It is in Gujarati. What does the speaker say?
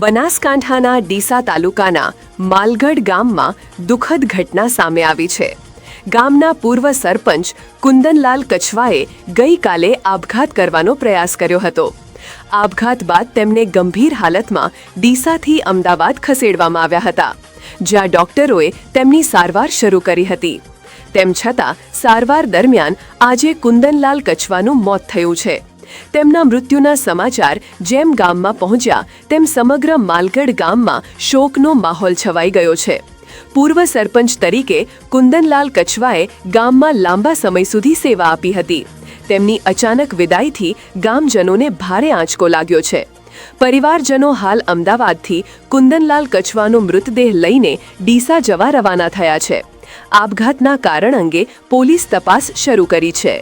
બનાસકાંઠાના ડીસા તાલુકાના માલગઢ ગામમાં દુઃખદ ઘટના સામે આવી છે. ગામના પૂર્વ સરપંચ કુંદનલાલ કછવાએ ગઈકાલે આપઘાત કરવાનો પ્રયાસ કર્યો હતો. આપઘાત બાદ તેમને ગંભીર હાલતમાં ડીસાથી અમદાવાદ ખસેડવામાં આવ્યા હતા, જ્યાં ડોક્ટરોએ તેમની સારવાર શરૂ કરી હતી. તેમ છતાં સારવાર દરમિયાન આજે કુંદનલાલ કછવાનું મોત થયું છે. તેમના મૃત્યુના સમાચાર જેમ ગામમાં પહોંચ્યા, તેમ સમગ્ર માલગઢ ગામમાં શોકનો માહોલ છવાઈ ગયો છે. પૂર્વ સરપંચ તરીકે કુંદનલાલ કછવાએ ગામમાં લાંબા સમય સુધી સેવા આપી હતી. તેમની અચાનક વિદાયથી ગામજનોને ભારે આંચકો લાગ્યો છે. પરિવારજનો હાલ અમદાવાદથી કુંદનલાલ કછવાનો મૃતદેહ લઈને ડીસા જવા રવાના થયા છે. આપઘાતના કારણ અંગે પોલીસ તપાસ શરૂ કરી છે.